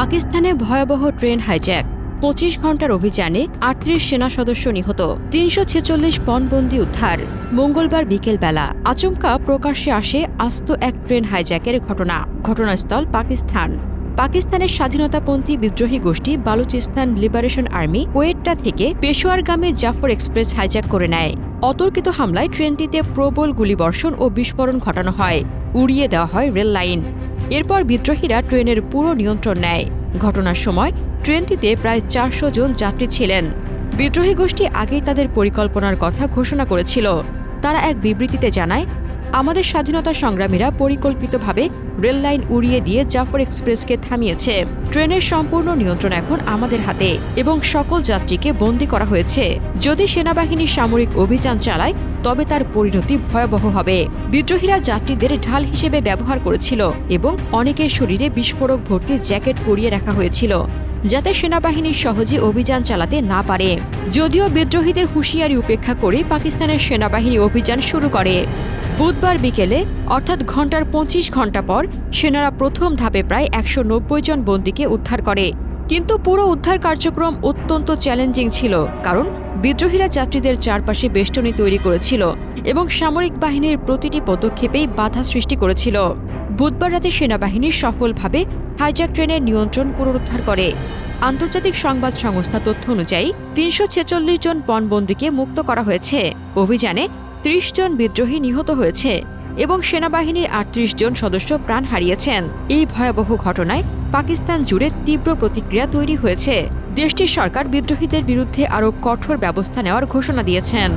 পাকিস্তানে ভয়াবহ train hijack. পঁচিশ ঘণ্টার অভিযানে আটত্রিশ সেনা সদস্য নিহত, তিনশো ছেচল্লিশ পণবন্দি উদ্ধার। মঙ্গলবার বিকেলবেলা আচমকা প্রকাশ্যে আসে আস্ত এক ট্রেন হাইজ্যাকের ঘটনা। ঘটনাস্থল পাকিস্তান। পাকিস্তানের স্বাধীনতাপন্থী বিদ্রোহী গোষ্ঠী বালুচিস্তান লিবারেশন আর্মি কোয়েট্টা থেকে পেশোয়ারগামে জাফর এক্সপ্রেস হাইজ্যাক করে নেয়। অতর্কিত হামলায় ট্রেনটিতে প্রবল গুলিবর্ষণ ও বিস্ফোরণ ঘটানো হয়। উড়িয়ে দেওয়া হয় রেল লাইন। এরপর বিদ্রোহীরা ট্রেনের পুরো নিয়ন্ত্রণ নেয়। ঘটনার সময় ট্রেনটিতে প্রায় চারশো জন যাত্রী ছিলেন। বিদ্রোহী গোষ্ঠী আগেই তাদের পরিকল্পনার কথা ঘোষণা করেছিল। তারা এক বিবৃতিতে জানায় আমাদের স্বাধীনতা সংগ্রামীরা পরিকল্পিতভাবে রেল লাইন উড়িয়ে দিয়ে জাফর এক্সপ্রেসকে থামিয়েছে। ট্রেনের সম্পূর্ণ নিয়ন্ত্রণ এখন আমাদের হাতে এবং সকল যাত্রীকে বন্দী করা হয়েছে। যদি সেনাবাহিনী সামরিক অভিযান চালায়, তবে তার পরিণতি ভয়াবহ হবে। বিদ্রোহীরা যাত্রীদের ঢাল হিসেবে ব্যবহার করেছিল এবং অনেকের শরীরে বিস্ফোরক ভর্তি জ্যাকেট পরিয়ে রাখা হয়েছিল। যাতে সেনাবাহিনী সহজে অভিযান চালাতে না পারে। যদিও বিদ্রোহীদের হুঁশিয়ারি উপেক্ষা করে পাকিস্তানের সেনাবাহিনী অভিযান শুরু করে। বুধবার বিকেলে, অর্থাৎ ঘণ্টার পঁচিশ ঘণ্টা পর, সেনারা প্রথম ধাপে প্রায় একশো নব্বই জন বন্দীকে উদ্ধার করে। কিন্তু পুরো উদ্ধার কার্যক্রম অত্যন্ত চ্যালেঞ্জিং ছিল, কারণ বিদ্রোহীরা যাত্রীদের চারপাশে বেষ্টনী তৈরি করেছিল এবং সামরিক বাহিনীর প্রতিটি পদক্ষেপেই বাধা সৃষ্টি করেছিল। বুধবার রাতে সেনাবাহিনী সফলভাবে হাইজ্যাক ট্রেনের নিয়ন্ত্রণ পুনরুদ্ধার করে। আন্তর্জাতিক সংবাদ সংস্থা তথ্য অনুযায়ী, তিনশো ছেচল্লিশ জন পণবন্দীকে মুক্ত করা হয়েছে। অভিযানে ত্রিশ জন বিদ্রোহী নিহত হয়েছে এবং সেনাবাহিনীর আটত্রিশ জন সদস্য প্রাণ হারিয়েছেন। এই ভয়াবহ ঘটনায় পাকিস্তান জুড়ে তীব্র প্রতিক্রিয়া তৈরি হয়েছে। দেশটির সরকার বিদ্রোহীদের বিরুদ্ধে আরও কঠোর ব্যবস্থা নেওয়ার ঘোষণা দিয়েছেন।